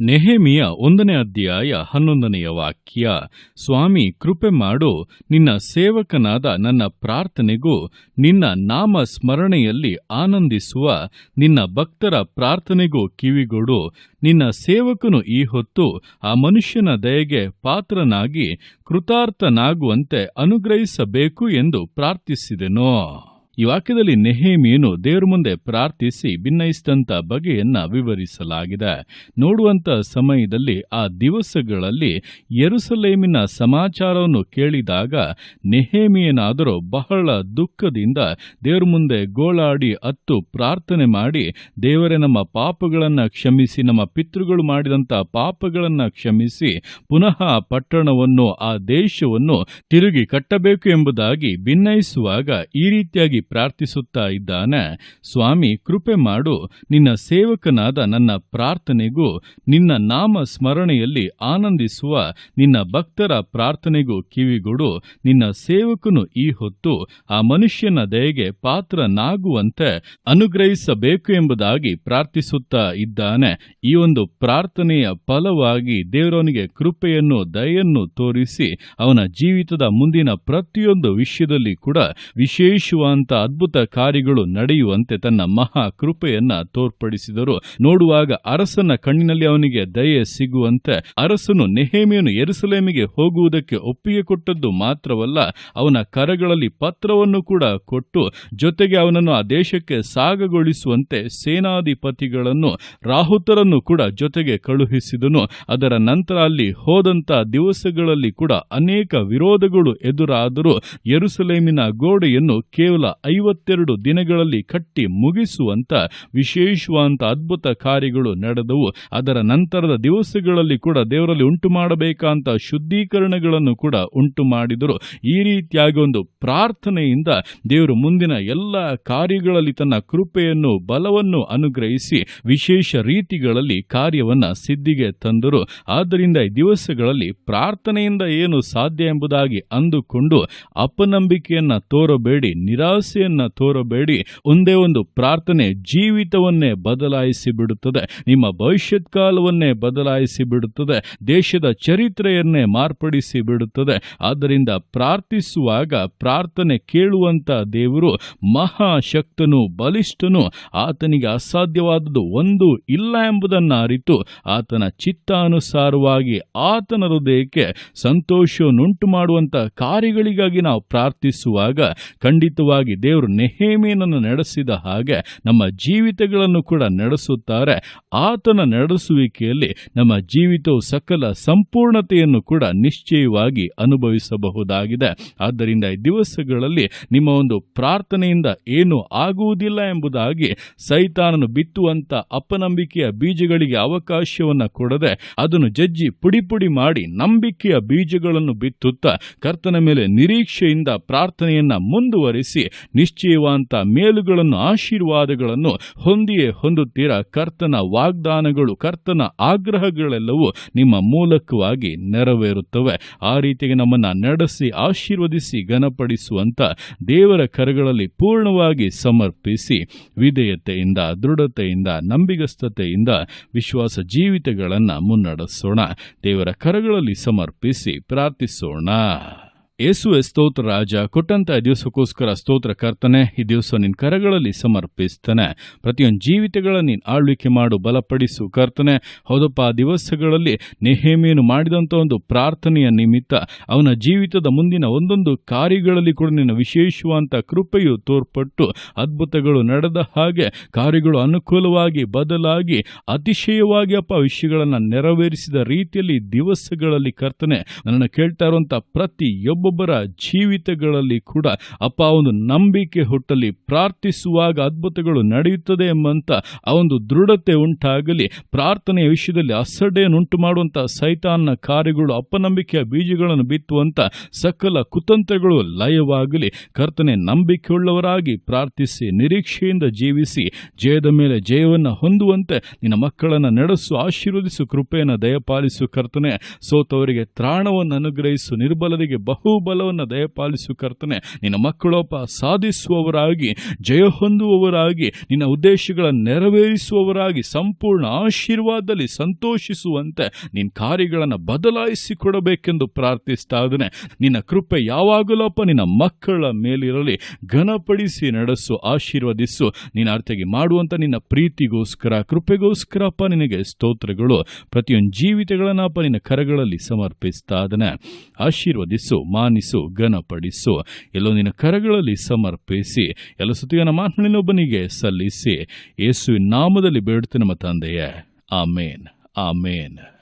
ನೆಹೆಮಿಯ ಒಂದನೇ ಅಧ್ಯಾಯ ಹನ್ನೊಂದನೆಯ ವಾಕ್ಯ, ಸ್ವಾಮಿ, ಕೃಪೆ ಮಾಡು. ನಿನ್ನ ಸೇವಕನಾದ ನನ್ನ ಪ್ರಾರ್ಥನೆಗೂ ನಿನ್ನ ನಾಮ ಸ್ಮರಣೆಯಲ್ಲಿ ಆನಂದಿಸುವ ನಿನ್ನ ಭಕ್ತರ ಪ್ರಾರ್ಥನೆಗೂ ಕಿವಿಗೊಡು. ನಿನ್ನ ಸೇವಕನು ಈ ಹೊತ್ತು ಆ ಮನುಷ್ಯನ ದಯೆಗೆ ಪಾತ್ರನಾಗಿ ಕೃತಾರ್ಥನಾಗುವಂತೆ ಅನುಗ್ರಹಿಸಬೇಕು ಎಂದು ಪ್ರಾರ್ಥಿಸಿದೆನೋ. ಈ ವಾಕ್ಯದಲ್ಲಿ ನೆಹೇಮಿಯನ್ನು ದೇವರ ಮುಂದೆ ಪ್ರಾರ್ಥಿಸಿ ಭಿನ್ನಯಿಸಿದಂಥ ಬಗೆಯನ್ನ ವಿವರಿಸಲಾಗಿದೆ. ನೋಡುವಂಥ ಸಮಯದಲ್ಲಿ ಆ ದಿವಸಗಳಲ್ಲಿ ಯರುಸಲೇಮಿನ ಸಮಾಚಾರವನ್ನು ಕೇಳಿದಾಗ ನೆಹೇಮಿಯನಾದರೂ ಬಹಳ ದುಃಖದಿಂದ ದೇವರ ಮುಂದೆ ಗೋಳಾಡಿ ಅತ್ತು ಪ್ರಾರ್ಥನೆ ಮಾಡಿ, ದೇವರೇ ನಮ್ಮ ಪಾಪಗಳನ್ನು ಕ್ಷಮಿಸಿ, ನಮ್ಮ ಪಿತೃಗಳು ಮಾಡಿದಂಥ ಪಾಪಗಳನ್ನು ಕ್ಷಮಿಸಿ, ಪುನಃ ಪಟ್ಟಣವನ್ನು, ಆ ದೇಶವನ್ನು ತಿರುಗಿ ಕಟ್ಟಬೇಕು ಎಂಬುದಾಗಿ ಭಿನ್ನಯಿಸುವಾಗ ಈ ರೀತಿಯಾಗಿ ಪ್ರಾರ್ಥಿಸುತ್ತಾ ಇದ್ದಾನೆ, ಸ್ವಾಮಿ, ಕೃಪೆ ಮಾಡು. ನಿನ್ನ ಸೇವಕನಾದ ನನ್ನ ಪ್ರಾರ್ಥನೆಗೂ, ನಿನ್ನ ನಾಮ ಸ್ಮರಣೆಯಲ್ಲಿ ಆನಂದಿಸುವ ನಿನ್ನ ಭಕ್ತರ ಪ್ರಾರ್ಥನೆಗೂ ಕಿವಿಗೊಡು. ನಿನ್ನ ಸೇವಕನು ಈ ಹೊತ್ತು ಆ ಮನುಷ್ಯನ ದಯೆಗೆ ಪಾತ್ರನಾಗುವಂತೆ ಅನುಗ್ರಹಿಸಬೇಕು ಎಂಬುದಾಗಿ ಪ್ರಾರ್ಥಿಸುತ್ತಾ ಇದ್ದಾನೆ. ಈ ಒಂದು ಪ್ರಾರ್ಥನೆಯ ಫಲವಾಗಿ ದೇವರವನಿಗೆ ಕೃಪೆಯನ್ನು, ದಯೆಯನ್ನು ತೋರಿಸಿ ಅವನ ಜೀವಿತದ ಮುಂದಿನ ಪ್ರತಿಯೊಂದು ವಿಷಯದಲ್ಲಿ ಕೂಡ ವಿಶೇಷವಾದಂಥ ಅದ್ಭುತ ಕಾರ್ಯಗಳು ನಡೆಯುವಂತೆ ತನ್ನ ಮಹಾ ಕೃಪೆಯನ್ನ ತೋರ್ಪಡಿಸಿದರು. ನೋಡುವಾಗ ಅರಸನ ಕಣ್ಣಿನಲ್ಲಿ ಅವನಿಗೆ ದಯೆ ಸಿಗುವಂತೆ ಅರಸನು ನೆಹೇಮಿಯನ್ನು ಎರುಸಲೇಮಿಗೆ ಹೋಗುವುದಕ್ಕೆ ಒಪ್ಪಿಗೆ ಕೊಟ್ಟದ್ದು ಮಾತ್ರವಲ್ಲ, ಅವನ ಕರಗಳಲ್ಲಿ ಪತ್ರವನ್ನು ಕೂಡ ಕೊಟ್ಟು, ಜೊತೆಗೆ ಅವನನ್ನು ಆ ದೇಶಕ್ಕೆ ಸಾಗಗೊಳಿಸುವಂತೆ ಸೇನಾಧಿಪತಿಗಳನ್ನು, ರಾಹುತರನ್ನು ಕೂಡ ಜೊತೆಗೆ ಕಳುಹಿಸಿದನು. ಅದರ ನಂತರ ಅಲ್ಲಿ ಹೋದಂತ ದಿವಸಗಳಲ್ಲಿ ಕೂಡ ಅನೇಕ ವಿರೋಧಗಳು ಎದುರಾದರೂ ಯರುಸಲೇಮಿನ ಗೋಡೆಯನ್ನು ಕೇವಲ ಐವತ್ತೆರಡು ದಿನಗಳಲ್ಲಿ ಕಟ್ಟಿ ಮುಗಿಸುವಂತ ವಿಶೇಷವಾದಂಥ ಅದ್ಭುತ ಕಾರ್ಯಗಳು ನಡೆದವು. ಅದರ ನಂತರದ ದಿವಸಗಳಲ್ಲಿ ಕೂಡ ದೇವರಲ್ಲಿ ಉಂಟು ಮಾಡಬೇಕಂತ ಶುದ್ಧೀಕರಣಗಳನ್ನು ಕೂಡ ಉಂಟು ಮಾಡಿದರು. ಈ ರೀತಿಯಾಗಿ ಒಂದು ಪ್ರಾರ್ಥನೆಯಿಂದ ದೇವರು ಮುಂದಿನ ಎಲ್ಲ ಕಾರ್ಯಗಳಲ್ಲಿ ತನ್ನ ಕೃಪೆಯನ್ನು, ಬಲವನ್ನು ಅನುಗ್ರಹಿಸಿ ವಿಶೇಷ ರೀತಿಗಳಲ್ಲಿ ಕಾರ್ಯವನ್ನು ಸಿದ್ಧಿಗೆ ತಂದರು. ಆದ್ದರಿಂದ ಈ ದಿವಸಗಳಲ್ಲಿ ಪ್ರಾರ್ಥನೆಯಿಂದ ಏನು ಸಾಧ್ಯ ಎಂಬುದಾಗಿ ಅಂದುಕೊಂಡು ಅಪನಂಬಿಕೆಯನ್ನು ತೋರಬೇಡಿ ನಿರಾಸೆಯನ್ನ ತೋರಬೇಡಿ. ಒಂದೇ ಒಂದು ಪ್ರಾರ್ಥನೆ ಜೀವಿತವನ್ನೇ ಬದಲಾಯಿಸಿ ಬಿಡುತ್ತದೆ. ನಿಮ್ಮ ಭವಿಷ್ಯತ್ ಕಾಲವನ್ನೇ ಬದಲಾಯಿಸಿ ಬಿಡುತ್ತದೆ. ದೇಶದ ಚರಿತ್ರೆಯನ್ನೇ ಮಾರ್ಪಡಿಸಿ ಬಿಡುತ್ತದೆ. ಆದ್ದರಿಂದ ಪ್ರಾರ್ಥಿಸುವಾಗ ಪ್ರಾರ್ಥನೆ ಕೇಳುವಂತ ದೇವರು ಮಹಾಶಕ್ತನು, ಬಲಿಷ್ಠನು. ಆತನಿಗೆ ಅಸಾಧ್ಯವಾದದ್ದು ಒಂದು ಇಲ್ಲ ಎಂಬುದನ್ನು ಅರಿತು ಆತನ ಚಿತ್ತಾನುಸಾರವಾಗಿ ಆತನ ಹೃದಯಕ್ಕೆ ಸಂತೋಷವನ್ನುಂಟು ಮಾಡುವಂತ ಕಾರ್ಯಗಳಿಗಾಗಿ ನಾವು ಪ್ರಾರ್ಥಿಸುವಾಗ ಖಂಡಿತವಾಗಿ ದೇವರು ನೆಹೇಮಿನನ್ನು ನಡೆಸಿದ ಹಾಗೆ ನಮ್ಮ ಜೀವಿತಗಳನ್ನು ಕೂಡ ನಡೆಸುತ್ತಾರೆ. ಆತನ ನಡೆಸುವಿಕೆಯಲ್ಲಿ ನಮ್ಮ ಜೀವಿತವು ಸಕಲ ಸಂಪೂರ್ಣತೆಯನ್ನು ಕೂಡ ನಿಶ್ಚಯವಾಗಿ ಅನುಭವಿಸಬಹುದಾಗಿದೆ. ಆದ್ದರಿಂದ ಈ ದಿವಸಗಳಲ್ಲಿ ನಿಮ್ಮ ಒಂದು ಪ್ರಾರ್ಥನೆಯಿಂದ ಏನೂ ಆಗುವುದಿಲ್ಲ ಎಂಬುದಾಗಿ ಸೈತಾನನು ಬಿತ್ತುವಂತ ಅಪನಂಬಿಕೆಯ ಬೀಜಗಳಿಗೆ ಅವಕಾಶವನ್ನು ಕೊಡದೆ ಅದನ್ನು ಜಜ್ಜಿ ಪುಡಿ ಪುಡಿ ಮಾಡಿ ನಂಬಿಕೆಯ ಬೀಜಗಳನ್ನು ಬಿತ್ತುತ್ತಾ ಕರ್ತನ ಮೇಲೆ ನಿರೀಕ್ಷೆಯಿಂದ ಪ್ರಾರ್ಥನೆಯನ್ನು ಮುಂದುವರಿಸಿ ನಿಶ್ಚಯವಾದಂತ ಮೇಲುಗಳನ್ನು ಆಶೀರ್ವಾದಗಳನ್ನು ಹೊಂದಿಯೇ ಹೊಂದುತ್ತೀರಾ. ಕರ್ತನ ವಾಗ್ದಾನಗಳು, ಕರ್ತನ ಆಗ್ರಹಗಳೆಲ್ಲವೂ ನಿಮ್ಮ ಮೂಲಕವಾಗಿ ನೆರವೇರುತ್ತವೆ. ಆ ರೀತಿಗೆ ನಮ್ಮನ್ನು ನಡೆಸಿ, ಆಶೀರ್ವದಿಸಿ ಘನಪಡಿಸುವಂಥ ದೇವರ ಕರಗಳಲ್ಲಿ ಪೂರ್ಣವಾಗಿ ಸಮರ್ಪಿಸಿ ವಿಧೇಯತೆಯಿಂದ, ದೃಢತೆಯಿಂದ, ನಂಬಿಗಸ್ತತೆಯಿಂದ ವಿಶ್ವಾಸ ಜೀವಿತಗಳನ್ನು ಮುನ್ನಡೆಸೋಣ. ದೇವರ ಕರಗಳಲ್ಲಿ ಸಮರ್ಪಿಸಿ ಪ್ರಾರ್ಥಿಸೋಣ. ಯೇಸುವೆ ಸ್ತೋತ್ರ ರಾಜ, ಕೊಟ್ಟಂತ ದಿವಸಕ್ಕೋಸ್ಕರ ಸ್ತೋತ್ರ ಕರ್ತನೆ, ಈ ದಿವಸ ನಿನ್ನ ಕರಗಳಲ್ಲಿ ಸಮರ್ಪಿಸ್ತಾನೆ. ಪ್ರತಿಯೊಂದು ಜೀವಿತಗಳ ನೀನು ಆಳ್ವಿಕೆ ಮಾಡು, ಬಲಪಡಿಸು ಕರ್ತನೆ. ಹೌದಪ್ಪ, ಆ ದಿವಸಗಳಲ್ಲಿ ನೆಹೇಮಿಯನ್ನು ಮಾಡಿದಂಥ ಒಂದು ಪ್ರಾರ್ಥನೆಯ ನಿಮಿತ್ತ ಅವನ ಜೀವಿತದ ಮುಂದಿನ ಒಂದೊಂದು ಕಾರ್ಯಗಳಲ್ಲಿ ಕೂಡ ನಿನ್ನ ವಿಶೇಷವಾದಂಥ ಕೃಪೆಯು ತೋರ್ಪಟ್ಟು ಅದ್ಭುತಗಳು ನಡೆದ ಹಾಗೆ ಕಾರ್ಯಗಳು ಅನುಕೂಲವಾಗಿ, ಬದಲಾಗಿ, ಅತಿಶಯವಾಗಿ ಅಪ್ಪ ವಿಷಯಗಳನ್ನು ನೆರವೇರಿಸಿದ ರೀತಿಯಲ್ಲಿ ದಿವಸಗಳಲ್ಲಿ ಕರ್ತನೆ ನನ್ನ ಕೇಳ್ತಾ ಇರುವಂಥ ಪ್ರತಿಯೊಬ್ಬ ಒಬ್ಬೊಬ್ಬರ ಜೀವಿತಗಳಲ್ಲಿ ಕೂಡ ಅಪ್ಪ ಒಂದು ನಂಬಿಕೆ ಹುಟ್ಟಲಿ ಪ್ರಾರ್ಥಿಸುವಾಗ ಅದ್ಭುತಗಳು ನಡೆಯುತ್ತದೆ ಎಂಬಂತ ಆ ಒಂದು ದೃಢತೆ ಉಂಟಾಗಲಿ, ಪ್ರಾರ್ಥನೆಯ ವಿಷಯದಲ್ಲಿ ಅಸಡ್ಡೆಯನ್ನು ಉಂಟು ಮಾಡುವಂಥ ಸೈತಾನ್ನ ಕಾರ್ಯಗಳು, ಅಪನಂಬಿಕೆಯ ಬೀಜಗಳನ್ನು ಬಿತ್ತುವಂತ ಸಕಲ ಕುತಂತ್ರಗಳು ಲಯವಾಗಲಿ. ಕರ್ತನೆ, ನಂಬಿಕೆಯುಳ್ಳವರಾಗಿ ಪ್ರಾರ್ಥಿಸಿ, ನಿರೀಕ್ಷೆಯಿಂದ ಜೀವಿಸಿ, ಜಯದ ಮೇಲೆ ಜಯವನ್ನು ಹೊಂದುವಂತೆ ನಿನ್ನ ಮಕ್ಕಳನ್ನು ನಡೆಸು, ಆಶೀರ್ವದಿಸು, ಕೃಪೆಯನ್ನು ದಯಪಾಲಿಸು ಕರ್ತನೆ. ಸೋತವರಿಗೆ ತ್ರಾಣವನ್ನು ಅನುಗ್ರಹಿಸು, ನಿರ್ಬಲರಿಗೆ ಬಹು ಬಲವನ್ನು ದಯಪಾಲಿಸು ಕರ್ತನೆ. ನಿನ್ನ ಮಕ್ಕಳೊಬ್ಬ ಸಾಧಿಸುವವರಾಗಿ, ಜಯ ಹೊಂದುವವರಾಗಿ, ನಿನ್ನ ಉದ್ದೇಶಗಳನ್ನು ನೆರವೇರಿಸುವವರಾಗಿ, ಸಂಪೂರ್ಣ ಆಶೀರ್ವಾದದಲ್ಲಿ ಸಂತೋಷಿಸುವಂತೆ ನಿನ್ನ ಕಾರ್ಯಗಳನ್ನು ಬದಲಾಯಿಸಿ ಕೊಡಬೇಕೆಂದು ಪ್ರಾರ್ಥಿಸ್ತಾ ಇದ್ದೇನೆ. ನಿನ್ನ ಕೃಪೆ ಯಾವಾಗಲಪ್ಪ ನಿನ್ನ ಮಕ್ಕಳ ಮೇಲಿರಲಿ. ಘನಪಡಿಸಿ ನಡೆಸು, ಆಶೀರ್ವದಿಸು. ನಿನ್ನ ಅರ್ಥಗೆ ಮಾಡುವಂತ ನಿನ್ನ ಪ್ರೀತಿಗೋಸ್ಕರ ಕೃಪೆಗೋಸ್ಕರಪ್ಪ ನಿನಗೆ ಸ್ತೋತ್ರಗಳು. ಪ್ರತಿಯೊಂದು ಜೀವಿತಗಳನ್ನಪ್ಪ ನಿನ್ನ ಕರಗಳಲ್ಲಿ ಸಮರ್ಪಿಸ್ತಾ ಇದ್ದೇನೆ. ಆಶೀರ್ವದಿಸು ಮಾನಿಸು ಘನಪಡಿಸು. ಎಲ್ಲೋ ನಿನ್ನ ಕರಗಳಲ್ಲಿ ಸಮರ್ಪಿಸಿ, ಎಲ್ಲ ಸುತ್ತಿಗನ ಮಾತನಾಡಿನೊಬ್ಬನಿಗೆ ಸಲ್ಲಿಸಿ. ಯೇಸುವಿನ ನಾಮದಲ್ಲಿ ಬೇಡುತ್ತೆ ನಮ್ಮ ತಂದೆಯೇ. ಆಮೇನ್. ಆಮೇನ್.